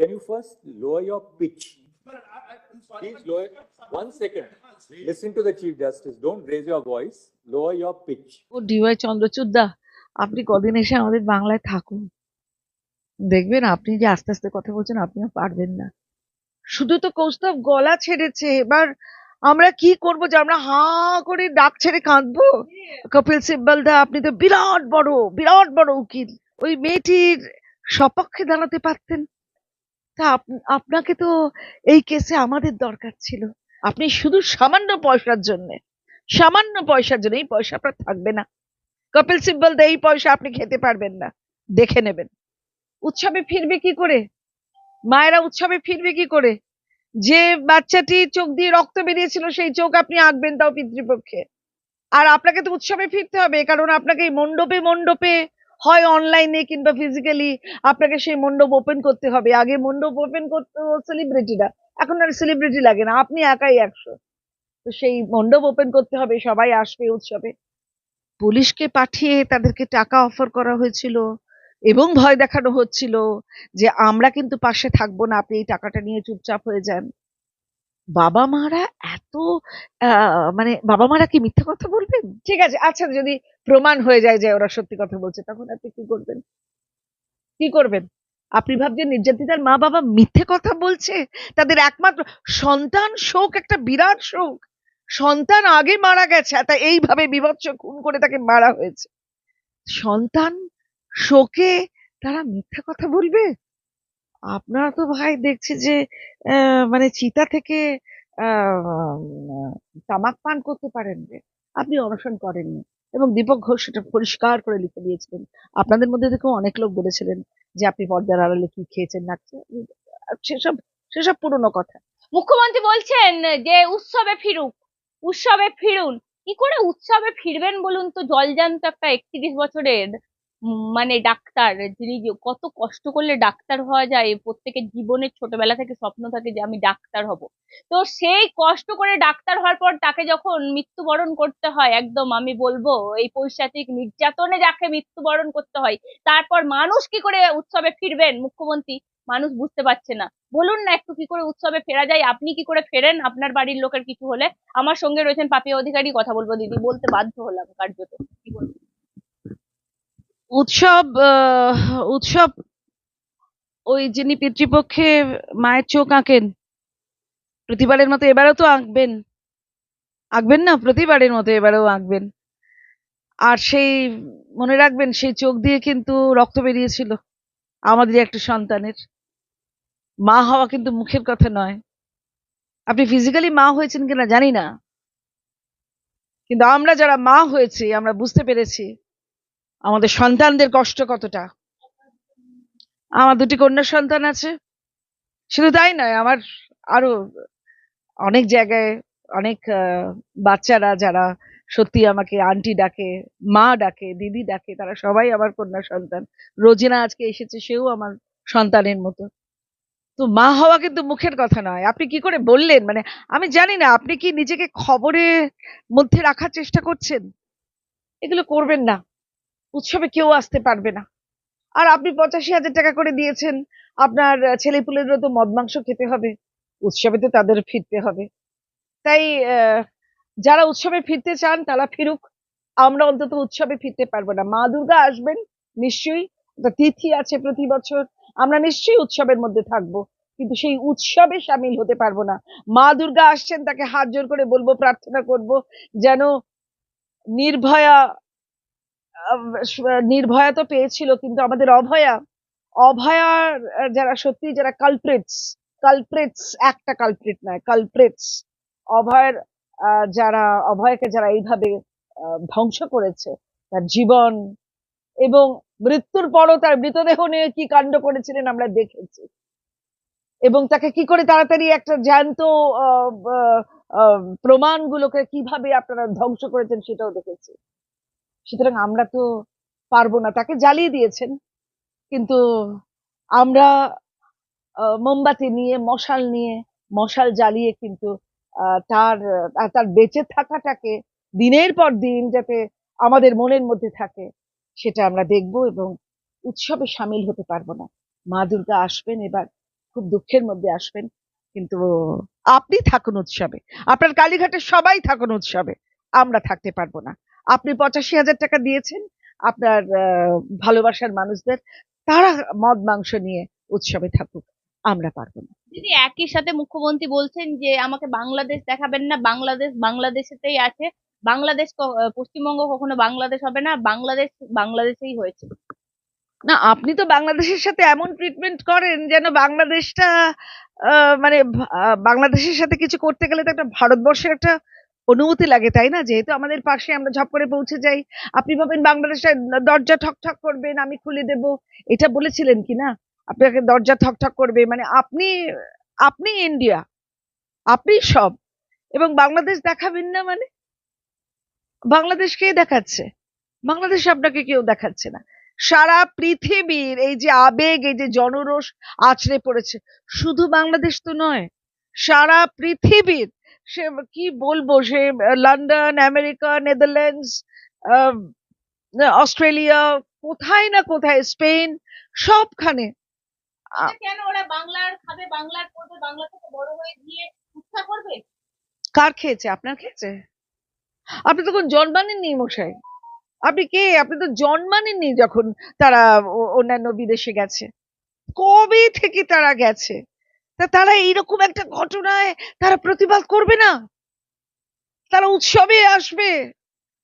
Can you first lower your pitch? Please lower, one second. Listen to the Chief Justice. Don't raise your voice. Lower your pitch. ও DY Chandrachud দা আপনি কদিন এসে আমাদের বাংলায় থাকুন দেখবেন আপনি যে আস্তে আস্তে কথা বলছেন আপনিও পারবেন না শুধু তো কৌস্তব গলা ছেড়েছে এবার আমরা কি করব যে আমরা হা করে ডাক ছেড়ে কাঁদবো কপিল সিব্বল দা আপনি তো বিরাট বড় বিরাট বড় উকিল ওই মেয়েটির সপক্ষে দাঁড়াতে পারতেন তা আপ- আপনাকে তো এই কেসে আমাদের দরকার ছিল। আপনি শুধু সামান্য পয়সার জন্য, সামান্য পয়সার জন্য এই পয়সা আপনার থাকবে না। কপিল সিব্বল এই পয়সা আপনি খেতে পারবেন না। দেখে নেবেন। উৎসবে ফিরবে কি করে? মায়েরা উৎসবে ফিরবে কি করে? যে বাচ্চাটি চোখ দিয়ে রক্ত বেরিয়েছিল, সেই চোখ আপনি আঁকবেন তাও পিতৃপক্ষে। আর আপনাকে তো উৎসবে ফিরতে হবে, কারণ আপনাকে এই মণ্ডপে মণ্ডপে হয় অনলাইনে কিংবা ফিজিক্যালি আপনাকে সেই মণ্ডপ ওপেন করতে হবে। আগে মণ্ডপ ওপেন করতে সেলিব্রিটিরা এখন আর সেলিব্রিটি লাগে না। আপনি একাই একশো। তো সেই মণ্ডপ ওপেন করতে হবে, সবাই আসবে উৎসবে। পুলিশকে পাঠিয়ে তাদেরকে টাকা অফার করা হয়েছিল এবং ভয় দেখানো হচ্ছিল যে আমরা কিন্তু পাশে থাকব না, আপনি এই টাকাটা নিয়ে চুপচাপ হয়ে যান। বাবা মারা এত মানে বাবা মারা কি মিথ্যা কথা বলবেন? ঠিক আছে আচ্ছা যদি প্রমাণ হয়ে যায় যে ওরা সত্যি কথা বলছে, তখন আপনি কি করবেন? কি করবেন? আপনি ভাবছেন নির্যাতিতার মা বাবা মিথ্যে কথা বলছে? তাদের একমাত্র সন্তান শোক, একটা বিরাট শোক। সন্তান আগে মারা গেছে, তা এইভাবে বিভৎস খুন করে তাকে মারা হয়েছে। সন্তান শোকে তারা মিথ্যা কথা বলবে? আপনারা তো ভাই দেখছি যে মানে চিতা থেকে তামাক পান করতে পারেন যে আপনি অনশন করেননি। এবং দীপক ঘোষ সেটা পরিষ্কার করে লিখে দিয়েছিলেন। আপনাদের মধ্যে থেকেও অনেক লোক বলেছিলেন যে, আপনি পর্দার আড়ালে কি খেয়েছেন না সেসব সেসব পুরনো কথা। মুখ্যমন্ত্রী বলছেন যে, উৎসবে ফিরুক, উৎসবে ফিরুন। কি করে উৎসবে ফিরবেন বলুন তো? জলজান্ত একটা একত্রিশ বছরের মানে ডাক্তার, যিনি কত কষ্ট করলে ডাক্তার হওয়া যায়, প্রত্যেকের জীবনের ছোটবেলা থেকে স্বপ্ন থাকে যে আমি ডাক্তার হব। তো সেই কষ্ট করে ডাক্তার হওয়ার পর তাকে যখন মৃত্যুবরণ করতে হয়, একদম আমি বলব এই পৈশাচিক নির্যাতনে যাকে মৃত্যুবরণ করতে হয়, তারপর মানুষ কি করে উৎসবে ফিরবেন মুখ্যমন্ত্রী? মানুষ বুঝতে পারছে না। বলুন না একটু কি করে উৎসবে ফেরা যায়? আপনি কি করে ফেরেন? আপনার বাড়ির লোকের কিছু হলে আমার সঙ্গে রয়েছেন পাপিয়া অধিকারী, কথা বলব দিদি, বলতে বাধ্য হলাম কার্যত। কি বলব? উৎসব উৎসব ওই যিনি পিতৃপক্ষে মায়ের চোখ আঁকেন, প্রতিবারের মতো এবারেও তো আঁকবেন। আঁকবেন না, প্রতিবারের মতো এবারেও আঁকবেন। আর সেই, মনে রাখবেন, সেই চোখ দিয়ে কিন্তু রক্ত বেরিয়েছিল আমাদের একটা সন্তানের। মা হওয়া কিন্তু মুখের কথা নয়। আপনি ফিজিক্যালি মা হয়েছেন কিনা জানি না। কিন্তু আমরা যারা মা হয়েছি, আমরা বুঝতে পেরেছি আমাদের সন্তানদের কষ্ট কতটা? আমার দুটি কন্যা সন্তান আছে। শুধু তাই নয়, আমার আরও অনেক জায়গায় অনেক বাচ্চারা যারা সত্যি আমাকে আন্টি ডাকে, মা ডাকে, দিদি ডাকে, তারা সবাই আমার কন্যা সন্তান। রোজিনা আজকে এসেছে, সেও আমার সন্তানের মতো। তো মা হওয়া কিন্তু মুখের কথা নয়। আপনি কি করে বললেন? মানে আমি জানি না, আপনি কি নিজেকে খবরের মধ্যে রাখার চেষ্টা করছেন? এগুলো করবেন না। উৎসবে কেউ আসতে পারবে না। আর আপনি পঁচাশি হাজার টাকা করে দিয়েছেন, আপনার ছেলেপুলেরও তো মদ মাংস খেতে হবে, উৎসবে তো তাদের ফিরতে হবে। তাই যারা উৎসবে ফিরতে চান তারা ফিরুক, আমরা অন্তত উৎসবে ফিরতে পারব না। মা দুর্গা আসবেন, নিশ্চয়ই তিথি আছে প্রতি বছর, আমরা নিশ্চয়ই উৎসবের মধ্যে থাকব, কিন্তু সেই উৎসবে সামিল হতে পারব না। মা দুর্গা আসছেন, তাকে হাত জোর করে বলব, প্রার্থনা করব, যেন নির্ভয়া নির্ভয়া তো পেয়েছিল, কিন্তু আমাদের অভয়া অভয়ার যারা সত্যি যারা কালপ্রিটস কালপ্রিটস একটা কালপ্রিট নয় কালপ্রিটস অভয়ের যারা, অভয়কে যারা এইভাবে ধ্বংস করেছে, তার জীবন এবং মৃত্যুর পরও তার মৃতদেহ নিয়ে কি কাণ্ড করেছিলেন আমরা দেখেছি। এবং তাকে কি করে তাড়াতাড়ি একটা জ্যান্ত প্রমাণগুলোকে কীভাবে আপনারা ধ্বংস করেছেন সেটাও দেখেছি। সুতরাং আমরা তো পারব না। তাকে জ্বালিয়ে দিয়েছেন। কিন্তু আমরা মোমবাতি নিয়ে, মশাল নিয়ে, মশাল জ্বালিয়ে কিন্তু তার তার বেঁচে থাকাটাকে দিনের পর দিন যাতে আমাদের মনের মধ্যে থাকে, সেটা আমরা দেখব এবং উৎসবে সামিল হতে পারব না। মা দুর্গা আসবেন এবার, খুব দুঃখের মধ্যে আসবেন, কিন্তু আপনি থাকুন উৎসবে। আপনার কালীঘাটের সবাই থাকুন উৎসবে, আমরা থাকতে পারব না। আপনি পঁচাশি হাজার টাকা দিয়েছেন আপনার ভালোবাসার মানুষদের তারা মদ মাংস নিয়ে উৎসবে থাকুক আমরা পারব না। দিদি একই সাথে মুখ্যমন্ত্রী বলছেন যে আমাকে বাংলাদেশ দেখাবেন না বাংলাদেশ বাংলাদেশেতেই আছে। বাংলাদেশ পশ্চিমবঙ্গ কখনো বাংলাদেশ হবে না বাংলাদেশ বাংলাদেশেই হয়েছে। না আপনি তো বাংলাদেশের সাথে এমন ট্রিটমেন্ট করেন যেন বাংলাদেশটা আহ, মানে বাংলাদেশের সাথে কিছু করতে গেলে তো একটা ভারতবর্ষের একটা অনুমতি লাগে, তাই না? যেহেতু আমাদের পাশে আমরা ঝপ করে পৌঁছে যাই। আপনি ভাবেন বাংলাদেশের দরজা ঠক ঠক করবেন, আমি খুলে দেব। এটা বলেছিলেন কি না? আপনাকে দরজা ঠক ঠক করবে। মানে আপনি আপনি ইন্ডিয়া, আপনি সব। এবং বাংলাদেশ দেখাবেন না মানে? বাংলাদেশ কে দেখাচ্ছে। বাংলাদেশ আপনাকে কেউ দেখাচ্ছে না। সারা পৃথিবীর এই যে আবেগ, এই যে জনরোষ আছড়ে পড়েছে। শুধু বাংলাদেশ তো নয়, সারা পৃথিবীর সে কি বলব? সে লন্ডন আমেরিকা নেদারল্যান্ডস অস্ট্রেলিয়া কোথায় না কোথায় স্পেন সবখানে। আ- কেন ওরা বাংলার খাবে বাংলার করবে বাংলা থেকে বড় হয়ে গিয়ে উৎসাহ করবে? কার খেয়েছে? আপনার খেয়েছে? আপনি তখন জন্মানেননি মশাই। আপনি কে? আপনি তো জন্মানেননি যখন তারা অন্যান্য বিদেশে গেছে। কবে থেকে তারা গেছে? তা তারা এইরকম একটা ঘটনায় তারা প্রতিবাদ করবে না? তারা উৎসবে আসবে।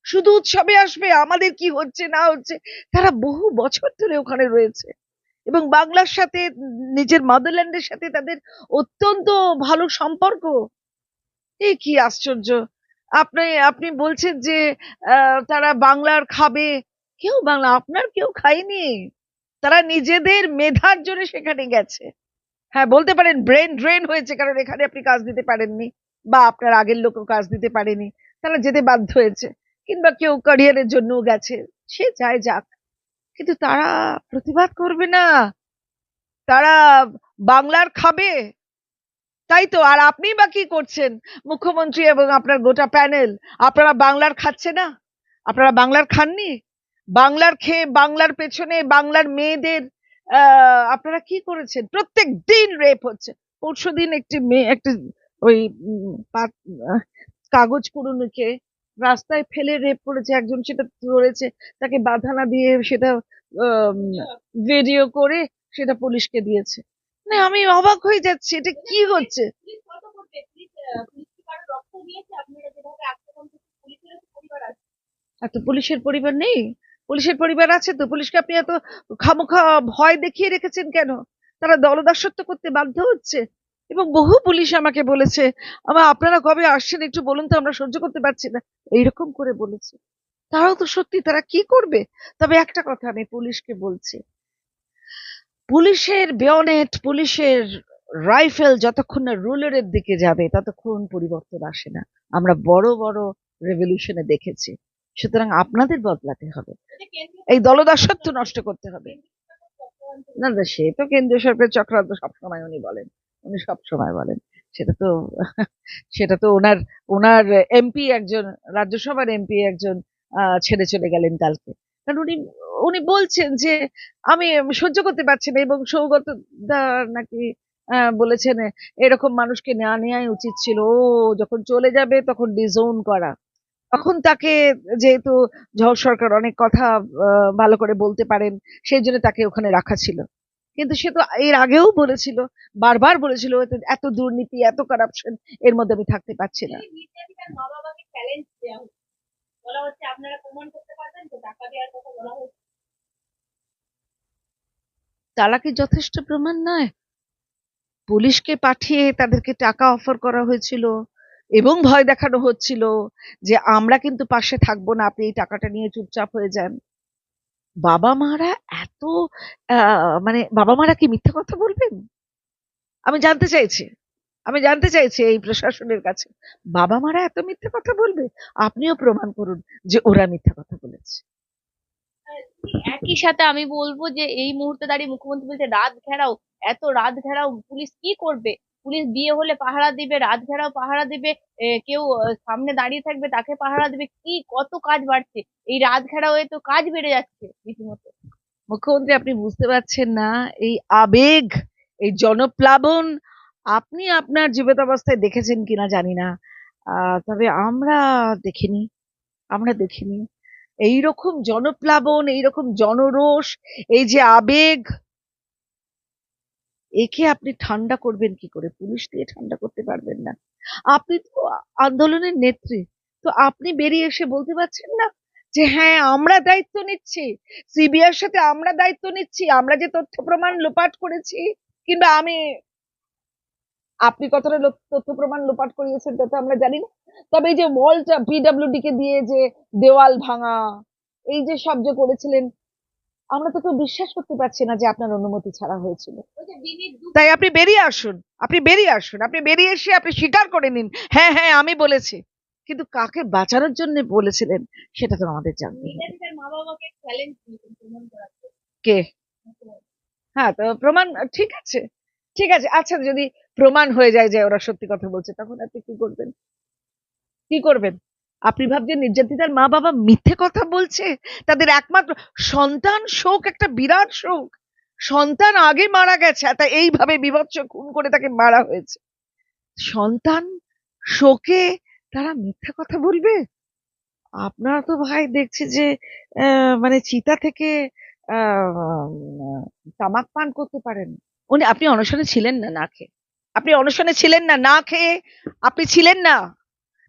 শুধু উৎসবে আসবে, আমাদের কি হচ্ছে, না হচ্ছে? তারা বহু বছর ধরে ওখানে রয়েছে। এবং বাংলার সাথে, নিজের মাদারল্যান্ডের সাথে তাদের অত্যন্ত ভালো সম্পর্ক। এ কি আশ্চর্য! আপনি আপনি বলছেন যে তারা বাংলার খাবে। কেউ বাংলা, আপনার কেউ খায়নি। তারা নিজেদের মেধার জন্য সেখানে গেছে। হ্যাঁ বলতে পারেন ব্রেন ড্রেন হয়েছে কারণ এখানে আপনি কাজ দিতে পারেননি বা আপনার আগের লোকও কাজ দিতে পারেনি। তারা যেতে বাধ্য হয়েছে। কিংবা কেউ ক্যারিয়ারের জন্য গেছে। সে যায় যাক। কিন্তু তারা প্রতিবাদ করবে না। তারা বাংলার খাবে। তাই তো, আর আপনি বা কি করছেন? মুখ্যমন্ত্রী এবং আপনার গোটা প্যানেল আপনারা বাংলার খাচ্ছে না? আপনারা বাংলার খাননি? বাংলার খেয়ে বাংলার পেছনে বাংলার মেয়েদের আপনারা কি করেছেন? প্রত্যেক দিন রেপ হচ্ছে। পরশু দিন একটি মেয়ে, একটি ওই কাগজ পুরনোকে রাস্তায় ফেলে রেপ করেছে। একজন সেটা ধরেছে, তাকে বাধা না দিয়ে সেটা ভিডিও করে সেটা পুলিশকে দিয়েছে। মানে আমি অবাক হয়ে যাচ্ছি, এটা কি হচ্ছে? আছে এত পুলিশের পরিবার নেই? পুলিশের পরিবার আছে তো পুলিশকে আপনি এত খামোখা ভয় দেখিয়ে রেখেছেন কেন? তারা দলদাসত্ব করতে বাধ্য হচ্ছে? এবং বহু পুলিশ আমাকে বলেছে আমার আপনারা কবে আসছেন একটু বলুন তো, আমরা সহ্য করতে পারছি না। এইরকম করে বলেছে। তারাও তো সত্যি, তারা কি করবে? তবে একটা কথা আমি পুলিশকে বলছি। পুলিশের বেয়নেট, পুলিশের রাইফেল যতক্ষণ না রুলারের দিকে যাবে, ততক্ষণ পরিবর্তন আসে না। আমরা বড় বড় রেভলিউশনে দেখেছি। সুতরাং আপনাদের বদলাতে হবে। এই দলদাসত্ব নষ্ট করতে হবে। না না সে তো কেন্দ্রীয় সরকারের চক্রান্ত সবসময় উনি বলেন। উনি সবসময় বলেন। সেটা তো সেটা তো ওনার ওনার এমপি একজন রাজ্যসভার এমপি একজন ছেড়ে চলে গেলেন কালকে। কারণ উনি উনি বলছেন যে আমি সহ্য করতে পারছি না এবং সৌগত নাকি আহ, বলেছেন এরকম মানুষকে নেওয়া নেওয়াই উচিত ছিল। ও যখন চলে যাবে তখন ডিজোন করা। তখন তাকে যেহেতু জহর সরকার অনেক কথা ভালো করে বলতে পারেন সেই জন্য তাকে ওখানে রাখা ছিল। কিন্তু সে তো এর আগেও বলেছিল বারবার বলেছিল এত- দুর্নীতি এত কারাপশন এর মধ্যে আমি থাকতে পারছি না। তারা কি যথেষ্ট প্রমাণ নয়? পুলিশকে পাঠিয়ে তাদেরকে টাকা অফার করা হয়েছিল। এবং ভয় দেখানো হচ্ছিল যে আমরা কিন্তু পাশে থাকব না, আপনি এই টাকাটা নিয়ে চুপচাপ হয়ে যান। বাবা মারা এত মানে বাবা মারা কি মিথ্যা কথা বলবেন? আমি জানতে চাইছি, আমি জানতে চাইছি এই প্রশাসনের কাছে। বাবা মারা এত মিথ্যা কথা বলবে? আপনিও প্রমাণ করুন যে ওরা মিথ্যা কথা বলেছে। একই সাথে আমি বলব যে এই মুহূর্তে দাঁড়িয়ে মুখ্যমন্ত্রী বলছে, রাত ঘেরাও, এত রাত ঘেরাও, পুলিশ কি করবে? পুলিশ বিয়ে হলে পাহারা দিবে রাত ঘেরাও পাহারা দিবে কেউ সামনে দাঁড়িয়ে থাকবে তাকে পাহারা দিবে, কি, কত কাজ বাড়ছে। এই রাত ঘেরাও তো কাজ বেড়ে যাচ্ছে রীতিমতো। মুখ্যমন্ত্রী, আপনি বুঝতে পারছেন না, এই আবেগ, এই জনপ্লাবন, আপনি আপনার জীবিতাবস্থায় দেখেছেন কিনা জানি না। তবে আমরা দেখিনি আমরা দেখিনি। এইরকম জনপ্লাবন, এইরকম জনরোষ, এই যে আবেগ একে আপনি ঠান্ডা করবেন কি করে? পুলিশ দিয়ে ঠান্ডা করতে পারবেন না। আপনি তো আন্দোলনের নেত্রী। তো আপনি বেরিয়ে এসে বলতে পারছেন না যে হ্যাঁ আমরা দায়িত্ব নিচ্ছি। সিবিআইয়ের সাথে আমরা দায়িত্ব নিচ্ছি। আমরা যে তথ্য প্রমাণ লোপাট করেছি, কিংবা আমি আপনি কতটা তথ্য প্রমাণ লোপাট করিয়েছেন তা তো আমরা জানি না। তবে এই যে ওয়ালটা পিডব্লিউডি কে দিয়ে যে দেওয়াল ভাঙা, এই যে সব যে করেছিলেন আমরা তো কেউ বিশ্বাস করতে পারছি না যে আপনার অনুমতি ছাড়া হয়েছিল। তাই আপনি বেরিয়ে আসুন, আপনি বেরিয়ে আসুন, আপনি বেরিয়ে এসে আপনি স্বীকার করে নিন হ্যাঁ হ্যাঁ আমি বলেছি। কিন্তু কাকে বাঁচানোর জন্য বলেছিলেন সেটা তো আমাদের জানতে। কে? হ্যাঁ তো প্রমাণ, ঠিক আছে ঠিক আছে আচ্ছা যদি প্রমাণ হয়ে যায় যে ওরা সত্যি কথা বলছে, তখন আপনি কি করবেন? কি করবেন? আপনি ভাবছেন নির্যাতিতার মা বাবা মিথ্যে কথা বলছে? তাদের একমাত্র সন্তান শোক, একটা বিরাট শোক। সন্তান আগে মারা গেছে তা এইভাবে বিভৎস খুন করে তাকে মারা হয়েছে। সন্তান শোকে তারা মিথ্যা কথা বলবে? আপনারা তো ভাই দেখছি যে মানে চিতা থেকে তামাক পান করতে পারেন। উনি, আপনি অনশনে ছিলেন না না খেয়ে। আপনি অনশনে ছিলেন না না খেয়ে আপনি ছিলেন না।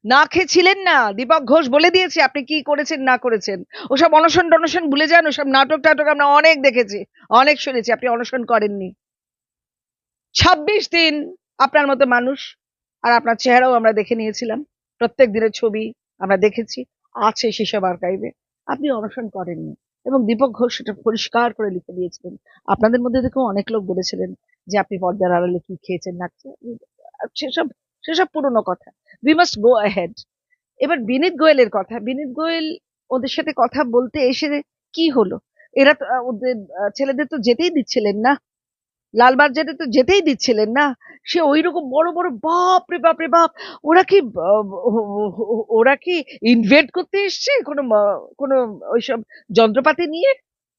না খেয়ে ছিলেন না। দীপক ঘোষ বলে দিয়েছে, আপনি কি করেছেন, না করেছেন। ওসব অনশন টনশন ভুলে যান, ওসব নাটক টাটক আমরা অনেক দেখেছি, অনেক শুনেছি, আপনি অনশন করেননি। ছাব্বিশ দিন আপনার মতো মানুষ, আর আপনার চেহারাও আমরা দেখে নিয়েছিলাম। প্রত্যেক দিনের ছবি আমরা দেখেছি, আছে সেসব আর্কাইভে আপনি অনশন করেননি। এবং দীপক ঘোষ সেটা পরিষ্কার করে লিখে দিয়েছিলেন। আপনাদের মধ্যে থেকেও অনেক লোক বলেছিলেন যে, আপনি পর্দার আড়ালে কি খেয়েছেন, না। সেসব সেসব পুরনো কথা। উই মাস্ট গো অ্যাহেড এবার বিনীত গোয়েলের কথা। বিনীত গোয়েল ওদের সাথে কথা বলতে এসে কি হলো? এরা তো ওদের ছেলেদের তো যেতেই দিচ্ছিলেন না। লালবাগ যেতে তো যেতেই দিচ্ছিলেন না। সে ওই রকম বড় বড় বাপ! রে বাপ রে বাপ ওরা কি ওরা কি ইনভেট করতে এসছে? কোনো কোনো ওইসব যন্ত্রপাতি নিয়ে?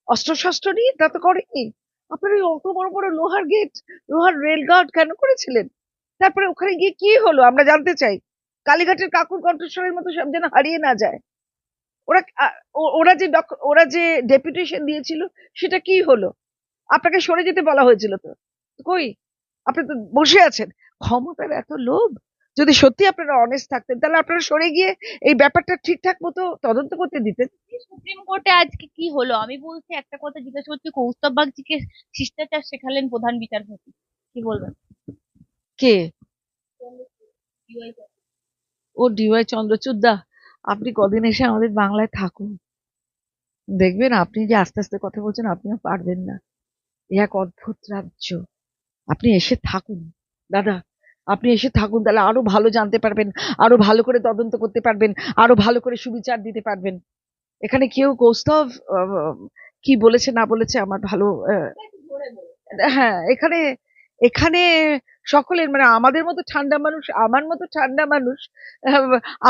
অস্ত্র শস্ত্র নিয়ে? তা তো করেনি। আপনারা ওই অত বড় বড় লোহার গেট লোহার রেল গার্ড কেন করেছিলেন? তারপরে ওখানে গিয়ে কি হলো? আমরা জানতে চাই। কালীঘাটের কাকুর কণ্ঠস্বরের মতো সব যেন হারিয়ে না যায়। ওরা ওরা যে ওরা যে ডেপুটেশন দিয়েছিল, সেটা কি হলো? আপনাকে সরে যেতে বলা হয়েছিল তো। কই? আপনি তো বসে আছেন। ক্ষমতার এত লোভ? যদি সত্যি আপনারা অনেস্ট থাকতেন, তাহলে আপনারা সরে গিয়ে এই ব্যাপারটা ঠিকঠাক মতো তদন্ত করতে দিতেন। সুপ্রিম কোর্টে আজকে কি হলো? আমি বলছি একটা কথা জিজ্ঞাসা করছি, কৌস্তব বাগচিকে শিষ্টাচার শেখালেন প্রধান বিচারপতি। কি বলবেন? কে? ও ডিওয়াই চন্দ্রচূড় দা আপনি কদিন এসে আমাদের বাংলায় থাকুন। দেখবেন আপনি যে আস্তে আস্তে কথা বলছেন আপনিও পারবেন না। এ এক অদ্ভুত রাজ্য। আপনি এসে থাকুন। দাদা, আপনি এসে থাকুন, তাহলে আরও ভালো জানতে পারবেন, আরও ভালো করে তদন্ত করতে পারবেন, আরও ভালো করে সুবিচার দিতে পারবেন। এখানে কেউ কৌস্তব কি বলেছে না বলেছে আমার ভালো হ্যাঁ এখানে এখানে সকলের মানে আমাদের মতো ঠান্ডা মানুষ, আমার মতো ঠান্ডা মানুষ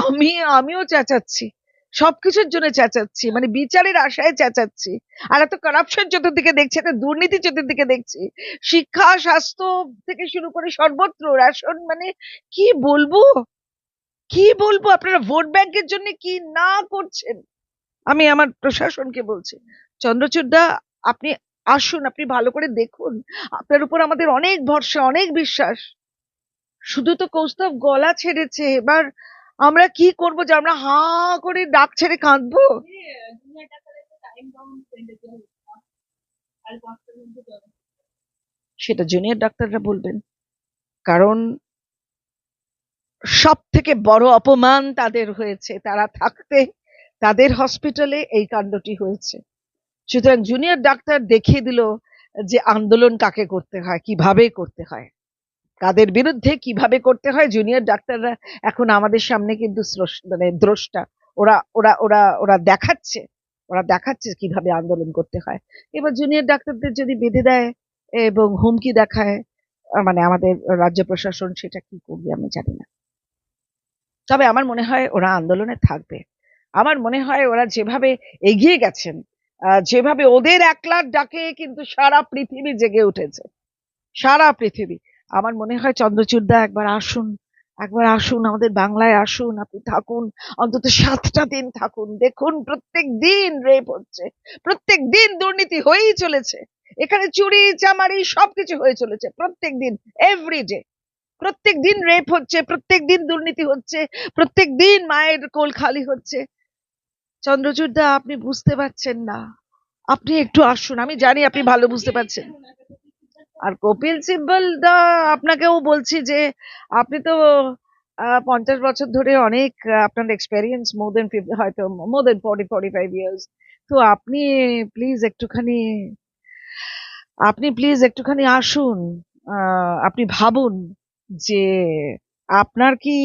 আমি, আমিও চেঁচাচ্ছি। সবকিছুর জন্য চেঁচাচ্ছি মানে বিচারের আশায় চেঁচাচ্ছি। আর এত কারাপশন চতুর্দিকে দেখছি, এত দুর্নীতি চতুর্দিকে দেখছি। শিক্ষা, স্বাস্থ্য থেকে শুরু করে সর্বত্র রেশন মানে কি বলব? কি বলব? আপনারা ভোট ব্যাংকের জন্য কি না করছেন? আমি আমার প্রশাসনকে বলছি, চন্দ্রচূড়দা, আপনি আসুন, আপনি ভালো করে দেখুন। আপনার উপর আমাদের অনেক ভরসা, অনেক বিশ্বাস। শুধু তো কৌস্তব গলা ছেড়েছে, এবার আমরা কি করব যে আমরা হা করে ডাক ছেড়ে কাঁদবো? সেটা জুনিয়র ডাক্তাররা বলবেন। কারণ সব থেকে বড় অপমান তাদের হয়েছে। তারা থাকতে, তাদের হসপিটালে এই কাণ্ডটি হয়েছে। সুতরাং জুনিয়র ডাক্তার দেখিয়ে দিল যে আন্দোলন কাকে করতে হয়, কীভাবে করতে হয়। কাদের বিরুদ্ধে কীভাবে করতে হয় জুনিয়র ডাক্তাররা এখন আমাদের সামনে কিন্তু মানে দ্রষ্টা। ওরা ওরা ওরা ওরা দেখাচ্ছে ওরা দেখাচ্ছে কীভাবে আন্দোলন করতে হয়। এবার জুনিয়র ডাক্তারদের যদি বেঁধে দেয় এবং হুমকি দেখায় মানে আমাদের রাজ্য প্রশাসন সেটা কি করবে আমি জানি না। তবে আমার মনে হয় ওরা আন্দোলনে থাকবে। আমার মনে হয় ওরা যেভাবে এগিয়ে গেছেন যেভাবে ওদের একলার ডাকে কিন্তু সারা পৃথিবী জেগে উঠেছে। সারা পৃথিবী। আমার মনে হয় চন্দ্রচূড়দা, একবার আসুন একবার আসুন, আমাদের বাংলায় আসুন, আপনি থাকুন, অন্তত সাতটা দিন থাকুন। দেখুন, প্রত্যেক দিন রেপ হচ্ছে, প্রত্যেক দিন দুর্নীতি হয়েই চলেছে। এখানে চুরি, চামারি, সবকিছু হয়ে চলেছে প্রত্যেক দিন এভরিডে প্রত্যেক দিন রেপ হচ্ছে, প্রত্যেক দিন দুর্নীতি হচ্ছে, প্রত্যেক দিন মায়ের কোল খালি হচ্ছে। চন্দ্রচূড়দা আপনি বুঝতে পারছেন না। আপনি একটু আসুন, আমি জানি আপনি ভালো বুঝতে পারছেন। আর কপিল সিব্বল দা, আপনাকেও বলছি যে, আপনি তো পঞ্চাশ বছর ধরে অনেক আপনার এক্সপেরিয়েন্স মোর দেন হয়তো more than forty forty five years তো আপনি প্লিজ একটুখানি, আপনি প্লিজ একটুখানি আসুন। আপনি ভাবুন যে, আপনার কি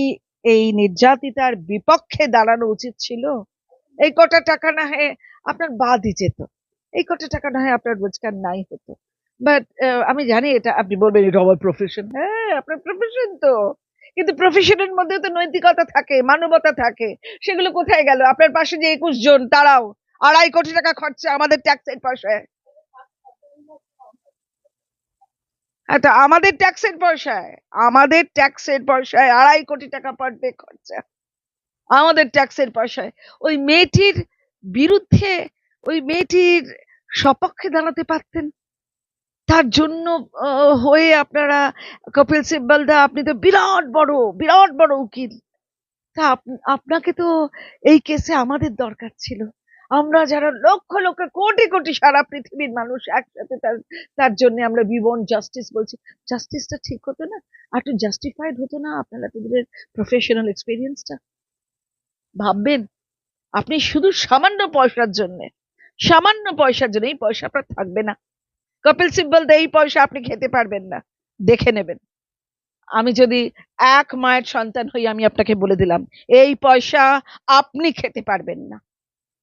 এই নির্যাতিতার বিপক্ষে দাঁড়ানো উচিত ছিল? এই কটা টাকা না হয় আপনার বাদই যেত। এই কটা টাকা না হয় আপনার রোজগার নাই হতো। বাট আমি জানি এটা আপনি বলবেন এটা আমার প্রফেশন হ্যাঁ আপনার প্রফেশন তো। কিন্তু প্রফেশনের মধ্যে তো নৈতিকতা থাকে, মানবতা থাকে। সেগুলো কোথায় গেল? আপনার পাশে যে একুশ জন তারাও আড়াই কোটি টাকা খরচা আমাদের ট্যাক্সের পয়সায় তো আমাদের ট্যাক্সের পয়সায় আমাদের ট্যাক্সের পয়সায় আড়াই কোটি টাকা পার ডে খরচা। আমাদের ট্যাক্সের পয়সায় ওই মেয়েটির বিরুদ্ধে, ওই মেয়েটির সপক্ষে দাঁড়াতে পারতেন? তার জন্য হয়ে আপনারা কপিল সিব্বল দা, আপনি তো বিরাট বড় বিরাট বড় উকিল। তা আপনাকে তো এই কেসে আমাদের দরকার ছিল। আমরা যারা লক্ষ লক্ষ, কোটি কোটি সারা পৃথিবীর মানুষ একসাথে তার তার জন্য আমরা বিবন জাস্টিস বলছি। জাস্টিসটা ঠিক হতো না? আর একটু জাস্টিফাইড হতো না আপনারা তোদের প্রফেশনাল এক্সপিরিয়েন্সটা ভাববেন, আপনি শুধু সামান্য পয়সার জন্য, সামান্য পয়সার জন্য এই পয়সা আপনার থাকবে না। কপিল সিব্বল এই পয়সা আপনি খেতে পারবেন না। দেখে নেবেন। আমি যদি এক মায়ের সন্তান হই, আমি আপনাকে বলে দিলাম, এই পয়সা আপনি খেতে পারবেন না।